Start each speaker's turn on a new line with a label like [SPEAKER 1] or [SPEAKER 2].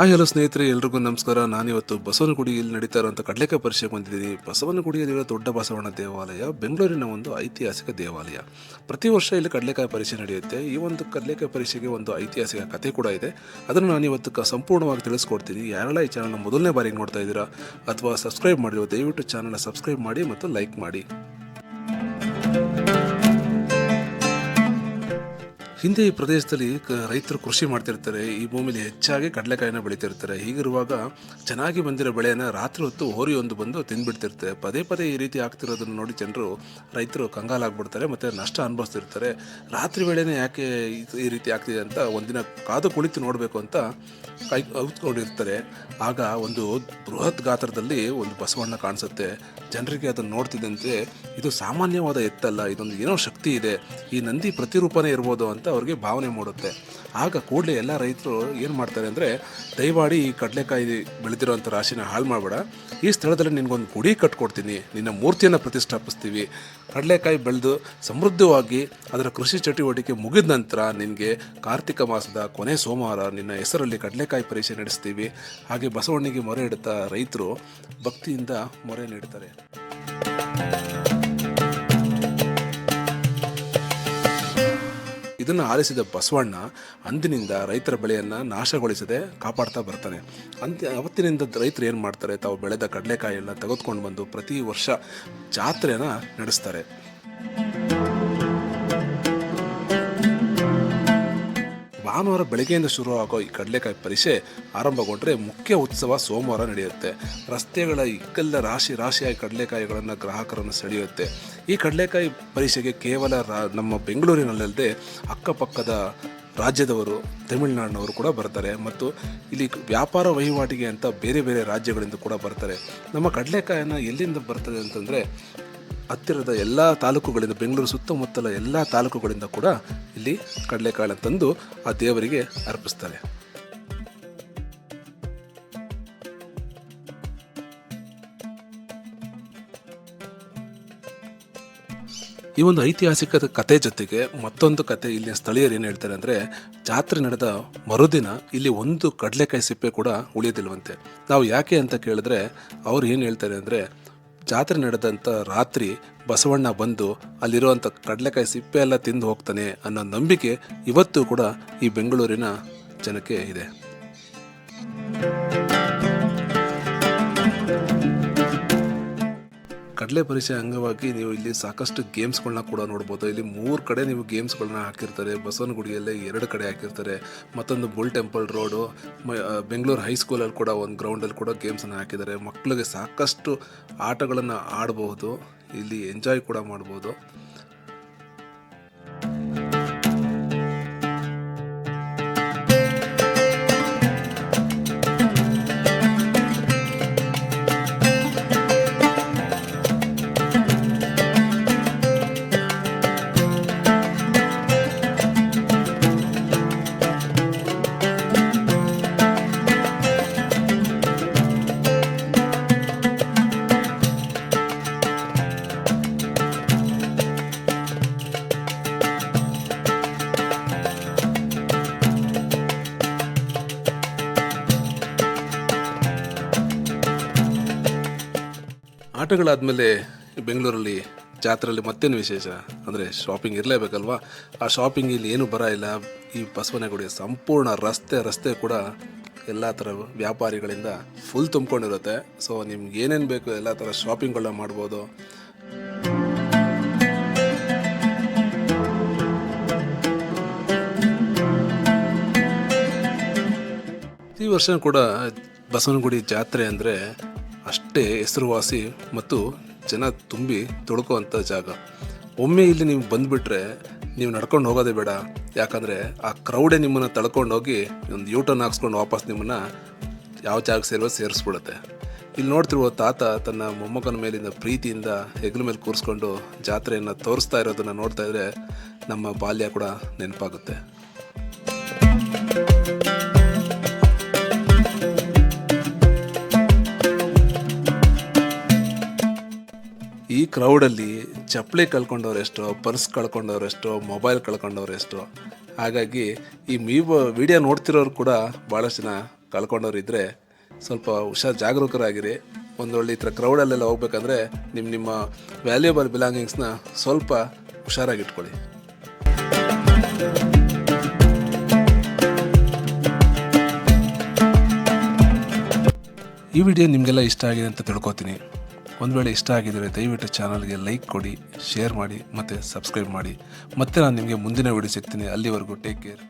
[SPEAKER 1] Hi, hello ಸ್ನೇಹಿತರೆ, ಎಲ್ರಿಗೂ ನಮಸ್ಕಾರ. ನಾನಿವತ್ತು ಬಸವನಗುಡಿಯಲ್ಲಿ ನಡೀತಾ ಇರುವಂಥ ಕಡಲೆಕಾಯಿ ಪರಿಚಯ ಬಂದಿದ್ದೀನಿ. ಬಸವನಗುಡಿಯಲ್ಲಿರೋ ದೊಡ್ಡ ಬಸವಣ್ಣ ದೇವಾಲಯ ಬೆಂಗಳೂರಿನ ಒಂದು ಐತಿಹಾಸಿಕ ದೇವಾಲಯ. ಪ್ರತಿ ವರ್ಷ ಇಲ್ಲಿ ಕಡಲೆಕಾಯಿ ಪರಿಚಯ ನಡೆಯುತ್ತೆ. ಈ ಒಂದು ಕಡಲೆಕಾಯಿ ಪರಿಷೆಗೆ ಒಂದು ಐತಿಹಾಸಿಕ ಕಥೆ ಕೂಡ ಇದೆ. ಅದನ್ನು ನಾನು ಇವತ್ತು ಸಂಪೂರ್ಣವಾಗಿ ತಿಳಿಸ್ಕೊಡ್ತೀನಿ. ಯಾರೆಲ್ಲ ಈ ಚಾನಲ್ನ ಮೊದಲನೇ ಬಾರಿಗೆ ನೋಡ್ತಾ ಇದ್ದೀರಾ ಅಥವಾ ಸಬ್ಸ್ಕ್ರೈಬ್ ಮಾಡಿರೋ ದಯವಿಟ್ಟು ಚಾನಲ್ನ ಸಬ್ಸ್ಕ್ರೈಬ್ ಮಾಡಿ ಮತ್ತು ಲೈಕ್ ಮಾಡಿ. ಹಿಂದೆ ಈ ಪ್ರದೇಶದಲ್ಲಿ ರೈತರು ಕೃಷಿ ಮಾಡ್ತಿರ್ತಾರೆ. ಈ ಭೂಮಿಲಿ ಹೆಚ್ಚಾಗಿ ಕಡಲೆಕಾಯಿನ ಬೆಳಿತಿರ್ತಾರೆ. ಹೀಗಿರುವಾಗ ಚೆನ್ನಾಗಿ ಬಂದಿರೋ ಬೆಳೆಯನ್ನು ರಾತ್ರಿ ಹೊತ್ತು ಹೋರಿ ಒಂದು ಬಂದು ತಿಂದ್ಬಿಡ್ತಿರ್ತಾರೆ ಪದೇ ಪದೇ ಈ ರೀತಿ ಆಗ್ತಿರೋದನ್ನು ನೋಡಿ ಜನರು ರೈತರು ಕಂಗಾಲಾಗ್ಬಿಡ್ತಾರೆ ಮತ್ತು ನಷ್ಟ ಅನುಭವಿಸ್ತಿರ್ತಾರೆ. ರಾತ್ರಿ ವೇಳೆನೇ ಯಾಕೆ ಈ- ರೀತಿ ಆಗ್ತಿದೆ ಅಂತ ಒಂದಿನ ಕಾದು ಕುಳಿತು ನೋಡಬೇಕು ಅಂತ ಕೈ ಔತ್ಕೊಂಡಿರ್ತಾರೆ ಆಗ ಒಂದು ಬೃಹತ್ ಗಾತ್ರದಲ್ಲಿ ಒಂದು ಬಸವಣ್ಣ ಕಾಣಿಸುತ್ತೆ. ಜನರಿಗೆ ಅದನ್ನು ನೋಡ್ತಿದ್ದಂತೆ ಇದು ಸಾಮಾನ್ಯವಾದ ಎತ್ತಲ್ಲ, ಇದೊಂದು ಏನೋ ಶಕ್ತಿ ಇದೆ. ಈ ನಂದಿ ಪ್ರತಿರೂಪನೇ ಇರ್ಬೋದು ಅಂತ ಅವ್ರಿಗೆ ಭಾವನೆ ಮೂಡುತ್ತೆ. ಆಗ ಕೂಡಲೇ ಎಲ್ಲ ರೈತರು ಏನು ಮಾಡ್ತಾರೆ ಅಂದರೆ, ದಯಮಾಡಿ ಈ ಕಡಲೆಕಾಯಿ ಬೆಳೆದಿರೋಂಥ ರಾಶಿನ ಹಾಳು ಮಾಡಬೇಡ. ಈ ಸ್ಥಳದಲ್ಲಿ ನಿನಗೊಂದು ಗುಡಿ ಕಟ್ಕೊಡ್ತೀನಿ. ನಿನ್ನ ಮೂರ್ತಿಯನ್ನು ಪ್ರತಿಷ್ಠಾಪಿಸ್ತೀವಿ. ಕಡಲೆಕಾಯಿ ಬೆಳೆದು ಸಮೃದ್ಧವಾಗಿ ಅದರ ಕೃಷಿ ಚಟುವಟಿಕೆ ಮುಗಿದ ನಂತರ ನಿನಗೆ ಕಾರ್ತಿಕ ಮಾಸದ ಕೊನೆ ಸೋಮವಾರ ನಿನ್ನ ಹೆಸರಲ್ಲಿ ಕಡಲೆಕಾಯಿ ಪರೀಕ್ಷೆ ನಡೆಸ್ತೀವಿ. ಹಾಗೆ ಬಸವಣ್ಣಿಗೆ ಮೊರೆ ಇಡುತ್ತಾ ರೈತರು ಭಕ್ತಿಯಿಂದ ಮೊರೆ ನೀಡುತ್ತಾರೆ ಇದನ್ನು ಆಲಿಸಿದ ಬಸವಣ್ಣ ಅಂದಿನಿಂದ ರೈತರ ಬೆಳೆಯನ್ನು ನಾಶಗೊಳಿಸದೆ ಕಾಪಾಡ್ತಾ ಬರ್ತಾನೆ. ಅಂತ ಅವತ್ತಿನಿಂದ ರೈತರು ಏನು ಮಾಡ್ತಾರೆ? ತಾವು ಬೆಳೆದ ಕಡಲೆಕಾಯಿಯನ್ನು ತೆಗೆದುಕೊಂಡು ಬಂದು ಪ್ರತಿ ವರ್ಷ ಜಾತ್ರೆನ ನಡೆಸ್ತಾರೆ. ಭಾನುವಾರ ಬೆಳಗ್ಗೆಯಿಂದ ಶುರುವಾಗೋ ಈ ಕಡಲೆಕಾಯಿ ಪರಿಷೆ ಆರಂಭಗೊಂಡ್ರೆ ಮುಖ್ಯ ಉತ್ಸವ ಸೋಮವಾರ ನಡೆಯುತ್ತೆ. ರಸ್ತೆಗಳ ಇಕ್ಕೆಲ್ಲ ರಾಶಿ ರಾಶಿಯಾಗಿ ಕಡಲೆಕಾಯಿಗಳನ್ನು ಗ್ರಾಹಕರನ್ನು ಸೆಳೆಯುತ್ತೆ. ಈ ಕಡಲೆಕಾಯಿ ಪರಿಷೆಗೆ ಕೇವಲ ರಾ, ನಮ್ಮ ಬೆಂಗಳೂರಿನಲ್ಲದೆ ಅಕ್ಕಪಕ್ಕದ ರಾಜ್ಯದವರು, ತಮಿಳುನಾಡಿನವರು ಕೂಡ ಬರ್ತಾರೆ. ಮತ್ತು ಇಲ್ಲಿ ವ್ಯಾಪಾರ ವಹಿವಾಟಿಗೆ ಅಂತ ಬೇರೆ ಬೇರೆ ರಾಜ್ಯಗಳಿಂದ ಕೂಡ ಬರ್ತಾರೆ. ನಮ್ಮ ಕಡಲೆಕಾಯನ್ನು ಎಲ್ಲಿಂದ ಬರ್ತದೆ ಅಂತಂದರೆ ಹತ್ತಿರದ ಎಲ್ಲ ತಾಲೂಕುಗಳಿಂದ, ಬೆಂಗಳೂರು ಸುತ್ತಮುತ್ತಲ ಎಲ್ಲ ತಾಲೂಕುಗಳಿಂದ ಕೂಡ ಇಲ್ಲಿ ಕಡಲೆಕಾಳನ್ನು ತಂದು ಆ ದೇವರಿಗೆ ಅರ್ಪಿಸ್ತಾರೆ. ಈ ಒಂದು ಐತಿಹಾಸಿಕ ಕತೆ ಜೊತೆಗೆ ಮತ್ತೊಂದು ಕತೆ ಇಲ್ಲಿನ ಸ್ಥಳೀಯರು ಏನು ಹೇಳ್ತಾರೆ ಅಂದರೆ, ಜಾತ್ರೆ ನಡೆದ ಮರುದಿನ ಇಲ್ಲಿ ಒಂದು ಕಡಲೆಕಾಯಿ ಸಿಪ್ಪೆ ಕೂಡ ಉಳಿಯೋದಿಲ್ವಂತೆ. ನಾವು ಯಾಕೆ ಅಂತ ಕೇಳಿದ್ರೆ, ಅವ್ರು ಏನು ಹೇಳ್ತಾರೆ ಅಂದರೆ ಜಾತ್ರೆ ನಡೆದಂಥ ರಾತ್ರಿ ಬಸವಣ್ಣ ಬಂದು ಅಲ್ಲಿರುವಂಥ ಕಡಲೆಕಾಯಿ ಸಿಪ್ಪೆ ಎಲ್ಲ ತಿಂದು ಹೋಗ್ತಾನೆ ಅನ್ನೋ ನಂಬಿಕೆ ಇವತ್ತು ಕೂಡ ಈ ಬೆಂಗಳೂರಿನ ಜನಕ್ಕೆ ಇದೆ. ಕಡಲೆ ಪರಿಚಯ ಅಂಗವಾಗಿ ನೀವು ಇಲ್ಲಿ ಸಾಕಷ್ಟು ಗೇಮ್ಸ್ಗಳನ್ನ ಕೂಡ ನೋಡ್ಬೋದು. ಇಲ್ಲಿ ಮೂರು ಕಡೆ ನೀವು ಗೇಮ್ಸ್ಗಳನ್ನ ಹಾಕಿರ್ತಾರೆ. ಬಸವನಗುಡಿಯಲ್ಲೇ ಎರಡು ಕಡೆ ಹಾಕಿರ್ತಾರೆ. ಮತ್ತೊಂದು ಬುಲ್ ಟೆಂಪಲ್ ರೋಡು ಬೆಂಗಳೂರು ಹೈಸ್ಕೂಲಲ್ಲಿ ಕೂಡ ಒಂದು ಗ್ರೌಂಡಲ್ಲಿ ಕೂಡ ಗೇಮ್ಸನ್ನು ಹಾಕಿದ್ದಾರೆ. ಮಕ್ಕಳಿಗೆ ಸಾಕಷ್ಟು ಆಟಗಳನ್ನು ಆಡಬಹುದು. ಇಲ್ಲಿ ಎಂಜಾಯ್ ಕೂಡ ಮಾಡ್ಬೋದು. ಆಟಗಳಾದಮೇಲೆ ಬೆಂಗಳೂರಲ್ಲಿ ಜಾತ್ರೆಯಲ್ಲಿ ಮತ್ತೇನು ವಿಶೇಷ? ಅಂದರೆ ಶಾಪಿಂಗ್ ಇರಲೇಬೇಕಲ್ವಾ? ಆ ಶಾಪಿಂಗ್ ಇಲ್ಲಿ ಏನು ಬರ ಇಲ್ಲ. ಈ ಬಸವನಗುಡಿ ಸಂಪೂರ್ಣ ರಸ್ತೆ ರಸ್ತೆ ಕೂಡ ಎಲ್ಲ ಥರ ವ್ಯಾಪಾರಿಗಳಿಂದ ಫುಲ್ ತುಂಬ್ಕೊಂಡಿರುತ್ತೆ. ಸೊ ನಿಮ್ಗೆ ಏನೇನು ಬೇಕು ಎಲ್ಲ ಥರ ಶಾಪಿಂಗ್ಗಳನ್ನ ಮಾಡ್ಬೋದು. ಈ ವರ್ಷ ಕೂಡ ಬಸವನಗುಡಿ ಜಾತ್ರೆ ಅಂದರೆ ಅಷ್ಟೇ ಹೆಸರುವಾಸಿ ಮತ್ತು ಜನ ತುಂಬಿ ತೊಡ್ಕೋವಂಥ ಜಾಗ. ಒಮ್ಮೆ ಇಲ್ಲಿ ನೀವು ಬಂದುಬಿಟ್ರೆ ನೀವು ನಡ್ಕೊಂಡು ಹೋಗೋದೇ ಬೇಡ. ಯಾಕಂದರೆ ಆ ಕ್ರೌಡೇ ನಿಮ್ಮನ್ನು ತಳ್ಕೊಂಡು ಹೋಗಿ ಒಂದು ಯೂಟರ್ನ್ ಹಾಕ್ಸ್ಕೊಂಡು ವಾಪಸ್ ನಿಮ್ಮನ್ನು ಯಾವ ಜಾಗ ಸೇರುವ ಸೇರಿಸ್ಬಿಡುತ್ತೆ. ಇಲ್ಲಿ ನೋಡ್ತಿರುವ ತಾತ ತನ್ನ ಮೊಮ್ಮಗನ ಮೇಲಿನ ಪ್ರೀತಿಯಿಂದ ಹೆಗಲ ಮೇಲೆ ಕೂರಿಸ್ಕೊಂಡು ಜಾತ್ರೆಯನ್ನು ತೋರಿಸ್ತಾ ಇರೋದನ್ನು ನೋಡ್ತಾ ಇದ್ರೆ ನಮ್ಮ ಬಾಲ್ಯ ಕೂಡ ನೆನಪಾಗುತ್ತೆ. ಕ್ರೌಡಲ್ಲಿ ಚಪ್ಪಲಿ ಕಳ್ಕೊಂಡವ್ರೆಷ್ಟೋ ಪರ್ಸ್ ಕಳ್ಕೊಂಡವ್ರೆಷ್ಟೋ ಮೊಬೈಲ್ ಕಳ್ಕೊಂಡವ್ರೆಷ್ಟೋ, ಹಾಗಾಗಿ ಈ ಮೀ ವಿಡಿಯೋ ನೋಡ್ತಿರೋರು ಕೂಡ ಭಾಳಷ್ಟು ಜನ ಕಳ್ಕೊಂಡವ್ರು ಇದ್ದರೆ ಸ್ವಲ್ಪ ಹುಷಾರು ಜಾಗರೂಕರಾಗಿರಿ. ಒಂದೊಳ್ಳೆ ಈ ಥರ ಕ್ರೌಡಲ್ಲೆಲ್ಲ ಹೋಗ್ಬೇಕಂದ್ರೆ ನಿಮ್ಮ ನಿಮ್ಮ ವ್ಯಾಲ್ಯೂಬಲ್ ಬಿಲಾಂಗಿಂಗ್ಸ್ನ ಸ್ವಲ್ಪ ಹುಷಾರಾಗಿಟ್ಕೊಳ್ಳಿ. ಈ ವಿಡಿಯೋ ನಿಮಗೆಲ್ಲ ಇಷ್ಟ ಆಗಿದೆ ಅಂತ ತಿಳ್ಕೊತೀನಿ. ಒಂದು ವೇಳೆ ಇಷ್ಟ ಆಗಿದ್ದರೆ ದಯವಿಟ್ಟು ಚಾನಲ್ಗೆ ಲೈಕ್ ಕೊಡಿ, ಶೇರ್ ಮಾಡಿ ಮತ್ತು ಸಬ್ಸ್ಕ್ರೈಬ್ ಮಾಡಿ. ಮತ್ತೆ ನಾನು ನಿಮಗೆ ಮುಂದಿನ ವಿಡಿಯೋ ಸಿಗ್ತೀನಿ. ಅಲ್ಲಿವರೆಗೂ ಟೇಕ್ ಕೇರ್